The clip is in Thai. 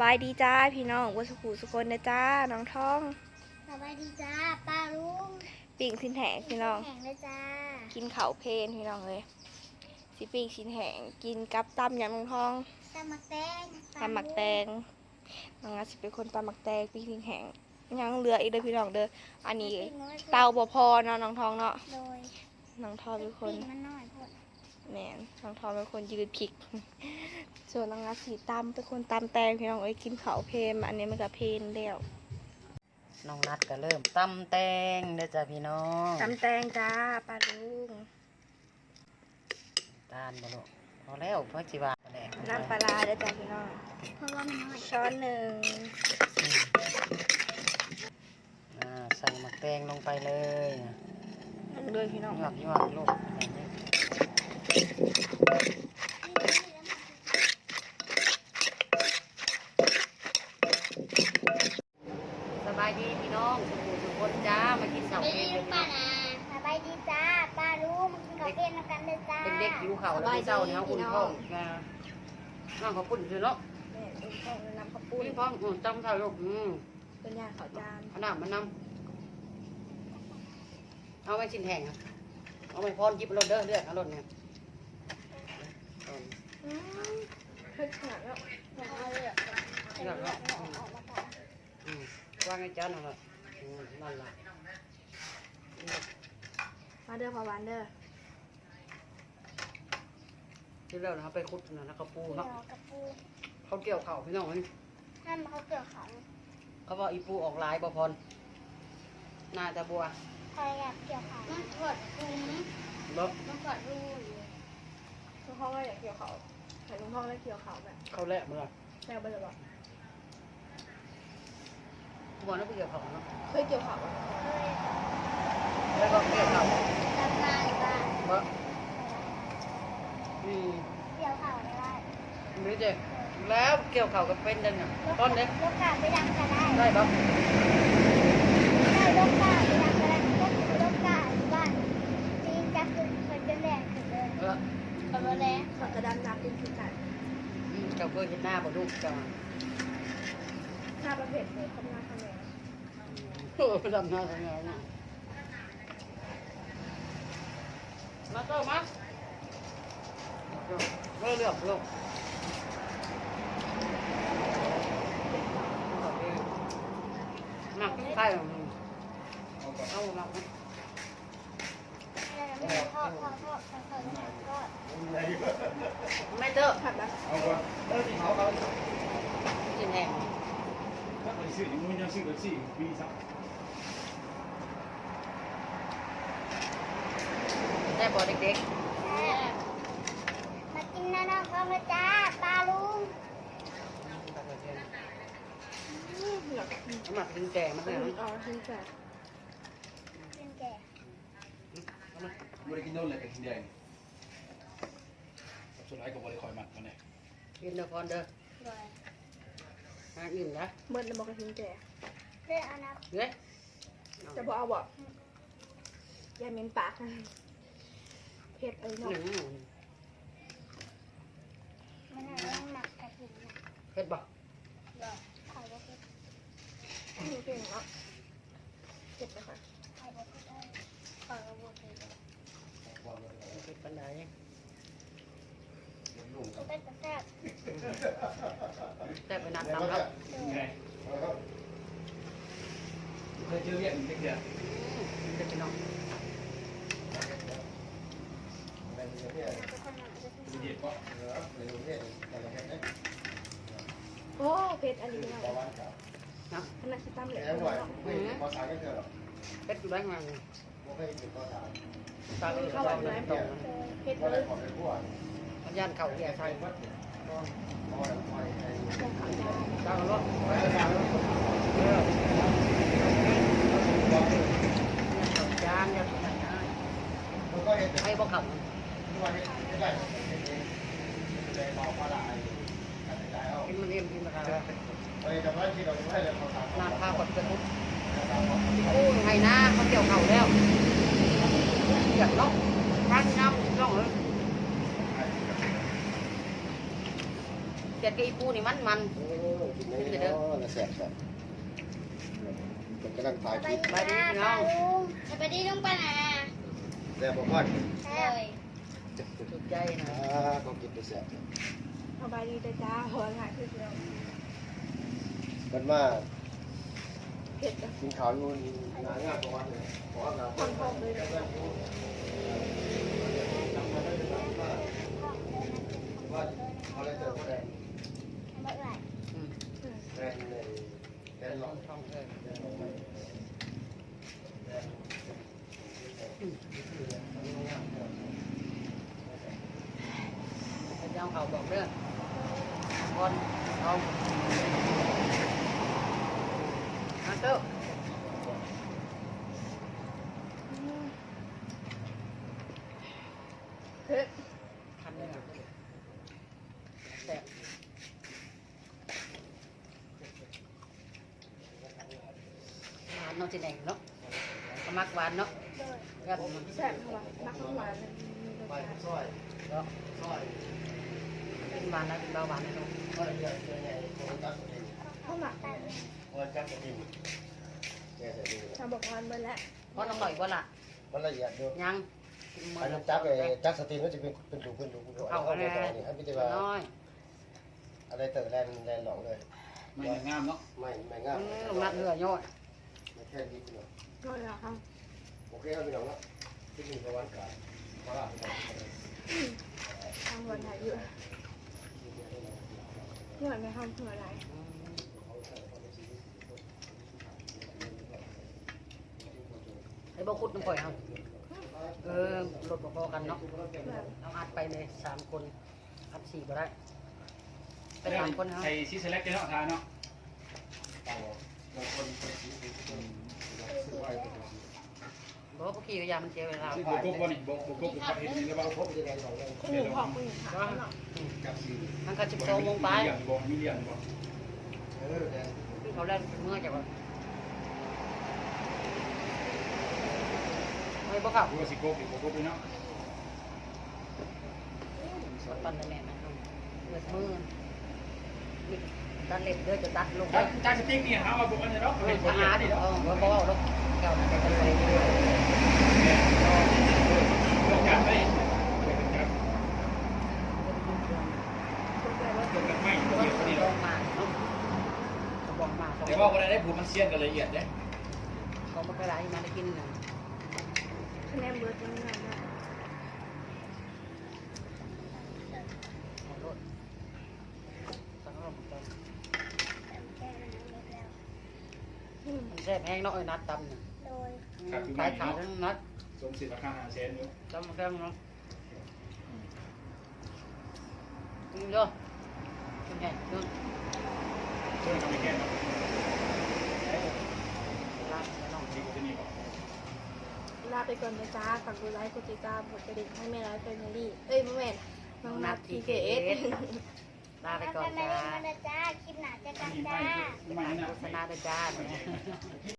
บายดีจ้าพี่น้องวัสขุสุคนนะจ้าน้องท้องสบายดีจ้าป้าลุงปิ่งสินแหงพี่น้องแข่งเลยจ้ากินข้าวเพลนพี่น้องเลยสิปิ่งสินแหงกินกับตำยำน้องท้องตำหมักแตงตำหมักแตงน้องอาจสิเป็นคนตำหมักแตงปิ่งสินแหงยังเหลืออีกเด้อพี่น้องเด้ออันนี้เตาบ่พอเนาะน้องท้องเนาะโดยน้องท้องเป็นคนปิ้งมันน้อยพด แหมนน้องท้องเป็นคนยืนผิก ส่วนน้องอาสีตำเป็นคนตำแตงพี่น้องเอ้ยกินข้าวเพลนอันนี้มันก็เพลนแล้วน้องนัดก็เริ่มตำแตงเด้อจ้ะพี่น้องตำแตงจ้าปลาลุงตาลบ่ลูกพอแล้วพอจิว่าแหละน้ำปลาร้าเด้อจ้าพี่น้องเพราะว่ามันน้อยช้อนหนึ่งอืมอ่าใส่หมักแตงลงไปเลยนะด้วยพี่น้องหยวกหยวกลูก สบายดีพี่น้องสุขุสุขคนจ้ามากินเสาไม่เอดีงหรือเปล่านะสบายดีจ้าป้าลุงมากินข้าวเปี้ยนกันเลยจ้าเป็นเด็กหิวเข่าวแล้วพี่เจ้าเนี่ยอุ่นท้องนะน้องเขาปุ่นคือเนาะแม่เป็นข้าวน้ำข้าวปุ้ปุ่นนท้องอุ่นจำเท่าลูกอืมเป็นยาขาวจานเอาหน้ามันนำเอาไว้ชิ้นแห้งอะเอาไปพรหยิบรถเด้อเลือดเอารถเนี่ย เพิ่งขนาดแล้วเอาเลยเลือดเนาะอืมวางให้จานเอาละอืมนั่นล่ะมาเด้อพอหวานเด้อที่เลือดเขาไปขุดนะนะกระปูเนาะเนาะกระปูเขาเกี่ยวเข่าพี่น้องนี่ห้ามเขาเกี่ยวเขาเขาบอกอีปูออกลายบ่พรหน้าตาบัวใครอยากเกี่ยวเขามันถอดถุงบ่มันถอดรูอยู่ลุงพ่อก็อยากเกี่ยวเขา ใส่ลุงพ่อได้เกี่ยวเขาแบบเขาแหละเมื่อแม่ไปเลยบอกบัวนั่นไปเกี่ยวเข่าเนาะเคยเกี่ยวเขาปะเคยแล้วก็เกี่ยวเข่าดำนาอยู่บ้านบ่อืมเกี่ยวเขาไม่ได้ไม่เจ๊แล้วเกี่ยวเข่ากับเป็นจังเนี่ยต้นเนี้ยลูกกาไปดังก็ได้ได้บ่ได้ลูกกาไปดังก็ได้ก็คือลูกกาอยู่บ้านจีนจับคือคนจะแรงขึ้นเลยเออ เอาไปแล้วเขากระดานน้ำเป็นสีกันอืมเจ้าเคยเห็นหน้าบ่ลูกจ้าหน้าประเภทเลยคำนาคำแหงโอ้ดำหน้าทำงานนะมาเจ้ามาเลือกเลือกลูกมาใกล้เอามาพ่อพ่อพ่อพ่อพ่อพ่อ ไม่เถอะผัดนะเอาก่อนเออที่เขาเขากินแห้งถ้าไปซื้อที่มึงยังซื้อแบบสี่ปีสักได้บ่เด็กมากินน้ำก็มาจ้าปลาลุงๆมากินแก่มาเลยอ๋อทิ้งแก่กินแก่บริกินโน่นเลยกับกินแดง สุดท้ายก็บริคอยมัดมาเนี่ยกินเด้อพรเด้อเลยหาอิ่มนะเมื่อจะบอกกระทิ้งแก่เรื่องอนาคตเฮ้ยจะบอกเอาบอกยายเมนปากเผ็ดเอ้ยหเนาะนึ่งมันเอาเรื่องหมักกระถิ่นนะเผ็ดบ่เลยไข่บ่เผ็ดมีเผ็ดเนาะเผ็ดไหมคะไข่บ่เผ็ดเอ้ยไข่บ่เผ็ดเผ็ดปานใด เผ็ดแซ่บแต่ไปนัดตำแล้วไงเคยเจอเรียกเด็กเดียวเด็กพี่น้องเด็กก็โอ้เผ็ดอันนี้ไม่ได้นะขนาดที่ตั้มเหล็กแล้เนาไหวะไม่พอสายก็เจอหรอกเผ็ดอยู่ได้ไงไม่เคยติดต่อสายตาเออตาเลยตรงเผ็ดก็เลได้ย ย่านเข่าแย่ใส่พอแล้วคอยไอ้าก็รถไม่ได้สายแล้วเนอย่าใส่นะมันก็เห็นให้บ่ขับทุกวันนี้ไม่ได้เลยมองว่าได้การจ่ายเอากินมันเอ็มกินมันอะไรไปแต่ว่าที่เราไม่ได้เขาสามน้ำพาคนกระทุบโอ้ไงนะเขาเกี่ยวเข่าแล้วอยากล็อกทางน้ำล็อกเลยแก ขียดกับอีปูนี่มันมันเออกินได้เนาะแล้วแซ่บแบบเป็นกำลังถ่ายไปคลิปดีจ้าปลาลุงไปดีลุงปลานาแซ่บบ่พอดใช่ถูกใจนะอ่าก็กินไปแซ่บสบายดีจ้าจ้าหัวหายคือเดียวมันมาเผ็ดจ้ะกินข้าวอยู่หน้างานประมาณนี้ขอนะทำพร้อมเลยนะว่าเอาอะไรเจอบ่ได้ เมื่อไหร่ อืม แม่นเลยแม่น หลอกท้องเออพระเจ้าเขาบอกเด้อคนเอามาเต้าเผ็ดคันเลยนะแซ่บ หวานเนาะสิแดงเนาะเอามักหวานเนาะครับมันแซ่บเข้ามามักน้ำหวานเลยมีรสไปชาติซอยเนาะซอยกินหวานแล้วกินเบาหวานเนาะซอยเยอะๆใหญ่ๆโอ้ตักกินข้าวหมักโอ้จักกินแก่ใส่ดีทำบอกทานไปแล้วเพราะน้องหน่อยว่าล่ะมันละเอียดอยู่ยังกินมือันนั้นจักไอ้จักสตรีมมันจะเป็นเป็นดูเป็นดูเป็นดูเอาเอาอะไรไปต่อนี่ให้พี่ตว่าน้อยอะไรเตอร์แลนแลนหลงเลยไม่งามเนาะไม่ไม่อืง่ายมลงนัดเรือโย่อยไม่แค่นิดเดียวก็อยากทโอเคครับพี่น้องนะที่มีประวัติการว่าำทำวันไหนเยอะเพื่อนไม่ทำเพื่ออะไรไอ้บ่คุดน้ำข่อยเอาเออรถบ่พอกันเนาะเอาอัดไปเลยสามคนอัดสี่บ่ได้เป็นสามคนเอา ใส่ซีเซเล็กเนาะทานเนาะบางคนเป็นสีสีคน ซื้อไว้เป็นสีบ่พวกขี่ก็ยามันเสียเวลาโบกุ๊กบ่นี่บกุ๊กบเห็นนี่แล้วบาบ่งพบจะแดงสองเลยคุณหนูพอคุณหนูขนาะกับสีมันก็สิบสองโมงไปมีเหลี่ยมบ่มีเหลี่ยมบ่เออแดงพี่เขาเล่นเมื่อจะว่าไม่บ่ครับกูว่าสิโก๊กอยู่โบกุ๊กเนาะปันนั่นแหละนะครับเมือ ตัดเล็บเด้อจะตัดลงไปจ้าจ้าสติ๊กนี่หาว่าบ่อันนี้เนาะเอเป็อนบ่ทเหลี่ยหามรนี่เอเนาะอบ่บ่เอาดอกแก้วมันจะไปเรื่อยจัดไปจัดคุณแปลว่าเกิดกันไม่ๆบ่ก็เห็นคนนี้ลเนาะงมาเนาะบอกมาแต่ว่าบ่ได้ได้ผูมันเสียนกันละเอียดเด้เขาไม่เคยได้มาได้กินนะคะแนนเบิร์ดยังไงนะ ขอโทษสังรอบตอน แค่นั้นแล้ว มัน แซ่บแห้งเนาะไอ้นัดตำเนี่ยโดยขายขาดทั้งนัดสมสิทธิ์ราคา5แสนอยู่ตำแซ่บเนาะกินเด้อกินแห้งกินช่วยทำให้แก่เนาะลาบแล้วน้องดีกว่าที่นี่บ่ลาไปก่อนนะจ้าฝากกดไลค์กดติดตามกดกระดิ่งให้แม่ร้ายแฟมิลี่เอ้ยแม่แม่น้องนัททีเคเอส ลาไปแล้วก่อกันนมาจ้าเล่นมานะจ้าคลิปหนาเจะกันมีจ้า ไม่ไม่โฆนะษณาด้วยจ้า